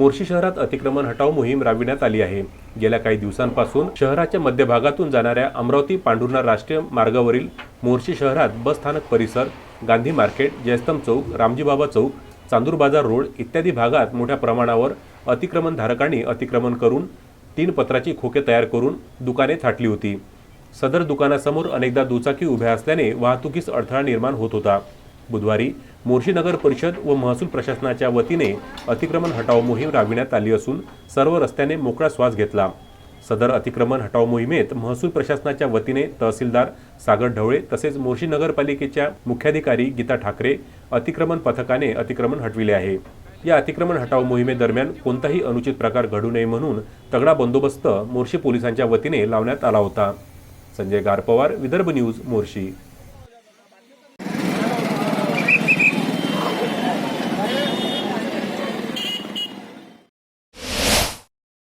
मोर्शी शहरात अतिक्रमण हटाव मोहीम राबविण्यात आली आहे. गेल्या काही दिवसांपासून शहराच्या मध्यभागातून जाणाऱ्या अमरावती पांढुर्णा राष्ट्रीय मार्गावरील मोर्शी शहरात बस स्थानक परिसर गांधी मार्केट जयस्तंभ चौक रामजीबाबा चौक चांदूर बाजार रोड इत्यादी भागात मोठ्या प्रमाणावर अतिक्रमणधारकांनी अतिक्रमण करून तीन पत्राची खोके तयार करून दुकाने थाटली होती. सदर दुकानासमोर अनेकदा दुचाकी उभ्या असल्याने वाहतुकीस अडथळा निर्माण होत होता. बुधवारी मोर्शी नगर परिषद व महसूल प्रशासनाच्या वतीने अतिक्रमण हटाव मोहीम राबविण्यात आली असून सर्व रस्त्याने मोकळा श्वास घेतला. सदर अतिक्रमण हटाव मोहिमेत महसूल प्रशासनाच्या वतीने तहसीलदार सागर ढवळे तसेच मोर्शी नगरपालिकेच्या मुख्याधिकारी गीता ठाकरे अतिक्रमण पथकाने अतिक्रमण हटविले आहे. या अतिक्रमण हटाव मोहिमेदरम्यान कोणताही अनुचित प्रकार घडू नये म्हणून तगडा बंदोबस्त मोर्शी पोलिसांच्या वतीने लावण्यात आला होता. संजय गारपवार विदर्भ न्यूज मोर्शी